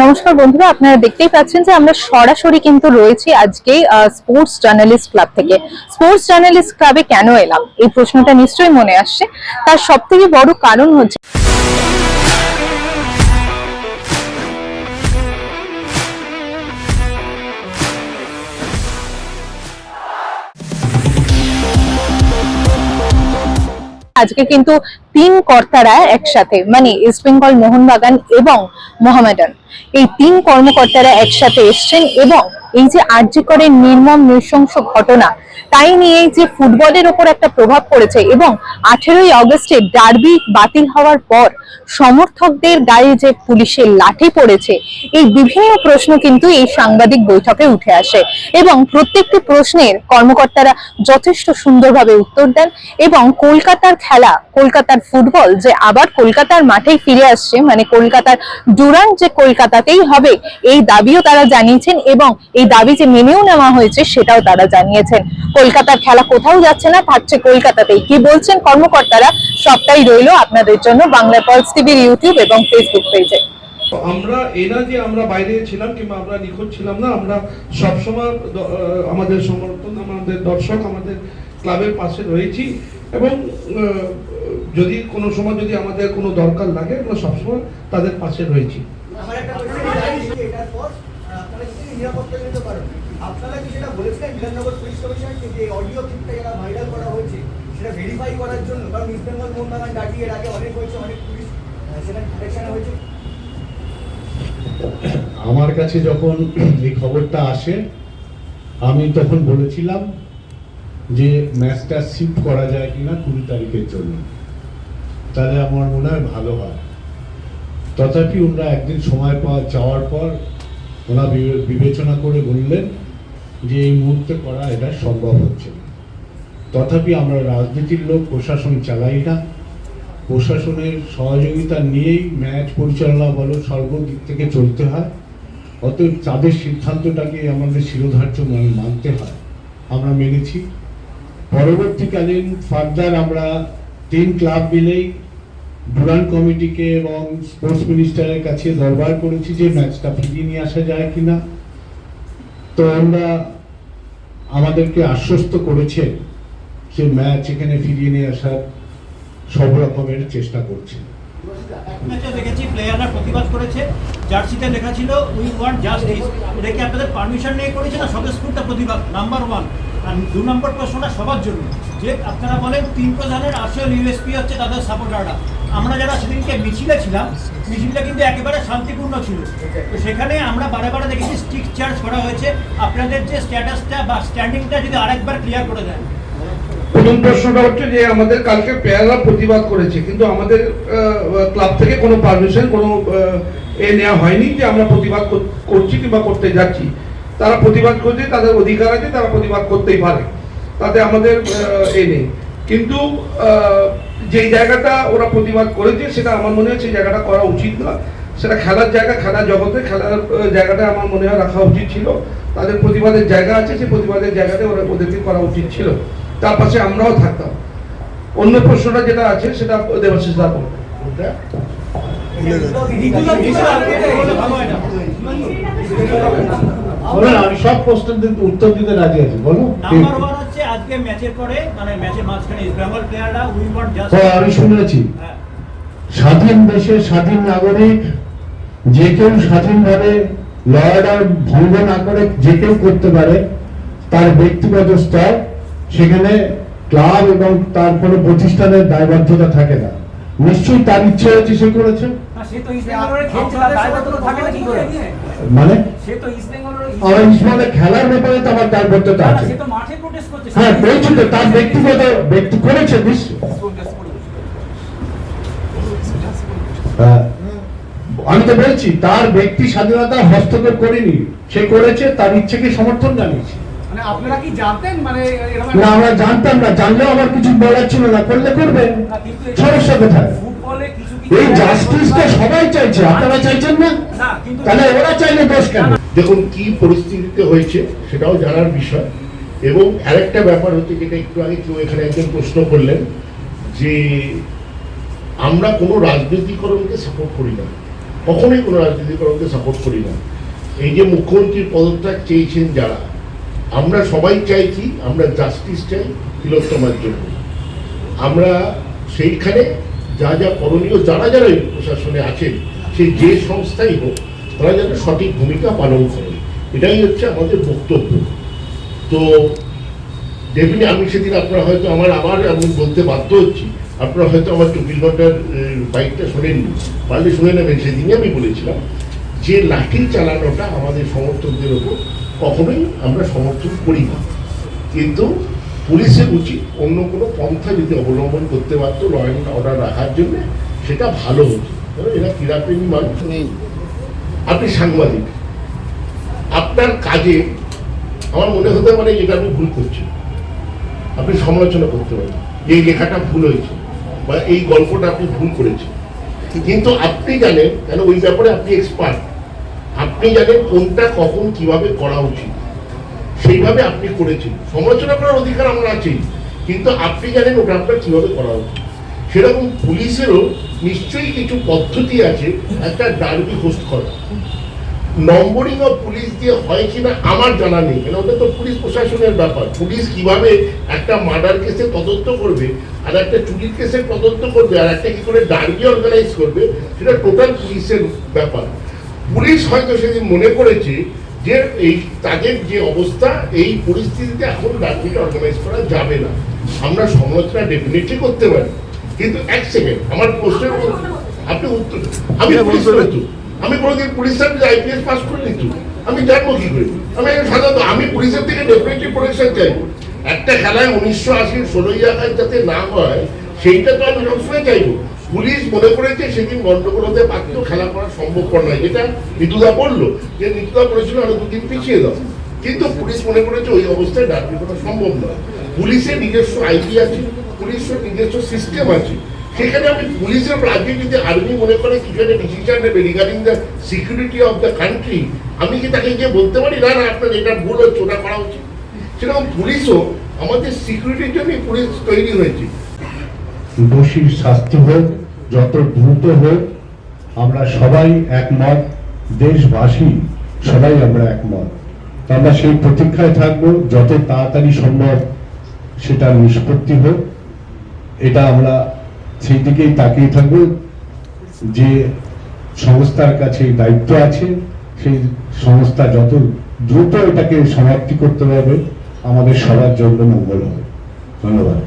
নমস্কার বন্ধুরা, আপনারা দেখতেই পাচ্ছেন যে আমরা সরাসরি কিন্তু রয়েছি আজকে স্পোর্টস জার্নালিস্ট ক্লাব থেকে। স্পোর্টস জার্নালিস্ট ক্লাবে কেন এলাম? এই প্রশ্নটা নিশ্চয়ই মনে আসছে। তার সব থেকে বড় কারণ হচ্ছে আজকে কিন্তু তিন কর্তারা একসাথে মানে ইস্ট বেঙ্গল মোহনবাগান এবং মোহামেডান এই তিন কর্মকর্তারা একসাথে এসছেন এবং এই যে আর্যিকরের নির্মম নৃশংস ঘটনা, তাই নিয়ে যে ফুটবলের ওপর একটা প্রভাব পড়েছে এবং আঠেরোই অগস্টে ডার্বি বাতিল হওয়ার পর সমর্থকদের গায়ে যে পুলিশের লাঠি পড়েছে, এই বিভিন্ন প্রশ্ন কিন্তু এই সাংবাদিক বৈঠকে উঠে আসে এবং প্রত্যেকটি প্রশ্নের কর্মকর্তারা যথেষ্ট সুন্দরভাবে উত্তর দেন এবং কলকাতার খেলা, কলকাতার ফুটবল যে আবার কলকাতার মাঠেই ফিরে আসছে মানে কলকাতার ডুরান্ট যে কলকাতাতেই হবে, এই দাবিও তারা জানিয়েছেন এবং এই দাবি যে মেনেও নেওয়া হয়েছে সেটাও তারা জানিয়েছেন। কলকাতার খেলা কোথাও যাচ্ছে না থাকছে কলকাতাতেই। কি বলছেন কর্মকর্তারা? সবটাই রইল আপনাদের জন্য বাংলা পালস টিভির ইউটিউব এবং ফেসবুক পেজে আমরা এই না যে আমরা বাইরে ছিলাম কিংবা আমরা নিখোঁজ ছিলাম না আমরা সবসময় আমাদের সমর্থন আমাদের দর্শক আমাদের ক্লাবের পাশে রয়েছি এবং আহ, যদি কোনো সময় যদি আমাদের কোনো দরকার লাগে আমরা সবসময় তাদের পাশে রয়েছি আমার একটা question জানি যে এটার পর আহ, কারণ আপনারা কি সেটা বলেছিলেন বিধাননগর পুলিশ যে অডিও ক্লিপটা যারা ভাইরাল করা হয়েছে, সেটা ভেরিফাই করার জন্য? কারণ ইস্ট বেঙ্গল মোহনবাগান আগে অনেক হয়েছে, অনেক পুলিশ সেটা ডিটেকশনে হয়েছে। আমার কাছে যখন এই খবরটা আসে, আমি তখন বলেছিলাম যে ম্যাচটা শিফট করা যায় কিনা কুড়ি তারিখের জন্য। তাহলে আমার মনে হয় ভালো হয়। তথাপি ওনারা একদিন সময় পাওয়া যাওয়ার পর বিবে- বিবেচনা করে বললেন যে এই মুহূর্তে করা এটা সম্ভব হচ্ছে তথাপি আমরা রাজনীতির লোক, প্রশাসন চালাই না। প্রশাসনের সহযোগিতা নিয়েই ম্যাচ পরিচালনা বলো সর্বদিক থেকে চলতে হয়। অতএব তাদের সিদ্ধান্তটাকে আমাদের শিরোধার্য মান- মানতে হয়। আমরা মেনেছি। পরবর্তীকালীন ফার্দার আমরা তিন ক্লাব মিলেই ডুরান কমিটিকে এবং স্পোর্টস মিনিস্টারের কাছে দরবার করেছি যে ম্যাচটা ফিরিয়ে নিয়ে আসা যায় কিনা। তো আমরা আমাদেরকে আশ্বস্ত করেছে যে ম্যাচ এখানে ফিরিয়ে নিয়ে আসার সব রকমের চেষ্টা করছে। আপনারা বলেন তিন প্রধানের আসল ইউএসপি হচ্ছে তাদের সাপোর্টাররা আমরা যারা সেদিনকে মিছিলে ছিলাম, মিছিলটা কিন্তু একেবারে শান্তিপূর্ণ ছিল। তো সেখানে আমরা বারে বারে দেখেছি স্টিক চার্জ করা হয়েছে। আপনাদের যে স্ট্যাটাসটা বা স্ট্যান্ডিংটা যদি আরেকবার ক্লিয়ার করে দেন। প্রথম প্রশ্নটা হচ্ছে যে আমাদের কালকে প্লেয়াররা প্রতিবাদ করেছে, কিন্তু আমাদের ক্লাব থেকে কোনো পারমিশন কোনো এ নেওয়া হয়নি যে আমরা প্রতিবাদ করছি কিংবা করতে যাচ্ছি। তারা প্রতিবাদ করছে, তাদের অধিকার আছে, তারা প্রতিবাদ করতেই পারে। তাতে আমাদের এ নেই। কিন্তু যেই জায়গাটা ওরা প্রতিবাদ করেছে সেটা আমার মনে হয় সেই জায়গাটা করা উচিত না সেটা খেলার জায়গা খেলার জগতে খেলার জায়গাটা আমার মনে হয় রাখা উচিত ছিল। তাদের প্রতিবাদের জায়গা আছে সেই প্রতিবাদের জায়গাতে ওরা ওদেরকে করা উচিত ছিল। তার পাশে আমরাও থাকতাম। অন্য প্রশ্নটা যেটা আছে সেটা দেবাশিস দা বলবে আমি সব প্রশ্নের উত্তর দিতে রাজি আছি হচ্ছে আজকে ম্যাচের পরে মানে ম্যাচের মাঝখানে ইস্ট বেঙ্গল প্লেয়াররা উই ওয়ান্ট জাস্ট হ্যাঁ, আমি শুনেছি। স্বাধীন দেশে স্বাধীন নাগরিক যে কেউ স্বাধীনভাবে ল অর্ডার ভঙ্গ না করে যে কেউ করতে পারে তার ব্যক্তিগত স্তর সেখানে ক্লাব এবং তার কোনো প্রতিষ্ঠানের দায়বদ্ধতা থাকে না। নিশ্চয়ই তার ইচ্ছে হয়েছে সে করেছে? সে তো মানে? সে তো ইস্ট বেঙ্গলের আমার ইসমানের খেলার ব্যাপারে তো আমার দায়বদ্ধতা আছে। সে তো মাঠে প্রোটেস্ট করছে। হ্যাঁ তো তার ব্যক্তিগত ব্যক্তি করেছে। আমি তো বলছি তার ব্যক্তি স্বাধীনতা হস্তক্ষেপ করিনি। সে করেছে তার ইচ্ছেকে সমর্থন জানিয়েছে। মানে আপনারা কি জানতেন? মানে না আমরা জানতাম না জানলেও আমার কিছু বলার ছিল না করলে করবেন। সমস্যা কোথায়? এই জাস্টিসটা সবাই চাইছে আপনারা চাইছেন না? না তাহলে ওরা চাইলে দোষ কেন? দেখুন কি পরিস্থিতিতে হয়েছে সেটাও জানার বিষয়। এবং আরেকটা ব্যাপার হচ্ছে যেটা একটু আগে কেউ এখানে একজন প্রশ্ন করলেন যে আমরা কোনো রাজনীতিকরণকে সাপোর্ট করি না। কখনোই কোনো রাজনীতিকরণকে সাপোর্ট করি না। এই যে মুখ্যমন্ত্রীর পদত্যাগ চেয়েছেন যারা আমরা সবাই চাইছি আমরা জাস্টিস চাই তিলোত্তমার জন্য। আমরা সেইখানে যা যা করণীয় যারা যারা এই প্রশাসনে আছেন সে যে সংস্থাই হোক, তারা যেন সঠিক ভূমিকা পালন করে এটাই হচ্ছে আমাদের বক্তব্য। তো ডেফিনি আমি সেদিন আপনারা হয়তো আমার আবার আমি বলতে বাধ্য হচ্ছি। আপনারা হয়তো আমার চব্বিশ ঘণ্টার বাইকটা শোনেননি। পারলে শুনে নেবেন, সেদিনই আমি বলেছিলাম যে লাঠি চালানোটা আমাদের সমর্থকদের ওপর কখনোই আমরা সমর্থন করি না। কিন্তু পুলিশের উচিত অন্য কোনো পন্থা যদি অবলম্বন করতে পারতো ল অ্যান্ড অর্ডার রাখার জন্য সেটা ভালো হতো। এরা ক্রীড়াপ্রেমী মানুষ। নেই। আপনি সাংবাদিক। আপনার কাজে আমার মনে হতে পারে এটা আপনি ভুল করছেন। আপনি সমালোচনা করতে পারেন। এই লেখাটা ভুল হয়েছে বা এই গল্পটা আপনি ভুল করেছেন। কিন্তু আপনি জানেন কেন ওই ব্যাপারে আপনি এক্সপার্ট আপনি জানেন কোনটা কখন কীভাবে করা উচিত। সেইভাবে আপনি করেছেন। সমালোচনা করার অধিকার আমরা আছেই। কিন্তু আপনি জানেন ওটা আপনার কীভাবে করা উচিত। সেরকম পুলিশেরও নিশ্চয়ই কিছু পদ্ধতি আছে একটা ডার্বি হোস্ট করা। নম্বরিং অফ পুলিশ দিয়ে হয় কিনা আমার জানা নেই। কেন? ওটা তো পুলিশ প্রশাসনের ব্যাপার। পুলিশ কীভাবে একটা মার্ডার কেসে তদন্ত করবে আর একটা চুরির কেসে তদন্ত করবে আর একটা কি করে ডার্বি অর্গানাইজ করবে, সেটা টোটাল পুলিশের ব্যাপার। পুলিশ হয়তো সেদিন মনে করেছে যে এই তাদের যে অবস্থা এই পরিস্থিতিতে এখন ডার্বিটা অর্গানাইজ করা যাবে না। আমরা সমালোচনা ডেফিনেটলি করতে পারি। কিন্তু এক সেকেন্ড আমার প্রশ্নের আপনি উত্তর আমি তো আমি কোনোদিন পুলিশ সার্ভিস আইপিএস পাস করিনি তো? আমি জানব কি করে? আমি সাধারণত আমি পুলিশের থেকে ডেফিনেটলি প্রোটেকশন চাইব একটা খেলায় উনিশশো আশির ষোলোই আগস্ট যাতে না হয় সেইটা তো আমি সবসময় চাইব। পুলিশ মনে করেছে সেদিন গন্ডগোল হতে পারতো খেলা করা সম্ভবপর নয়। যেটা নিতুদা বলল, যে নিতুদা বলেছিল আরও দুদিন পিছিয়ে দাও। কিন্তু পুলিশ মনে করেছে ওই অবস্থায় ডাকবি করা সম্ভব নয়। পুলিশের নিজস্ব আইডি আছে, পুলিশের নিজস্ব সিস্টেম আছে। সেখানে আমি পুলিশের রাজ্যে যদি আর্মি মনে করে কিছু একটা ডিসিশন নেবে regarding the security of the country আমি কি তাকে গিয়ে বলতে পারি? না না, আপনার এটা ভুল হচ্ছে, ওটা করা উচিত। সেরকম পুলিশও আমাদের সিকিউরিটির জন্যই পুলিশ তৈরি হয়েছে। দোষীর শাস্তি হোক যত দ্রুত হোক, আমরা সবাই একমত, দেশবাসী সবাই আমরা একমত। আমরা সেই প্রতীক্ষায় থাকব, যত তাড়াতাড়ি সম্ভব সেটা নিষ্পত্তি হোক। এটা আমরা সেই দিকেই তাকিয়ে থাকব, যে সংস্থার কাছে দায়িত্ব আছে, সেই সংস্থা যত দ্রুত এটাকে সমাপ্তি করতে পারবে, আমাদের সবার জন্য মঙ্গল হবে। ধন্যবাদ।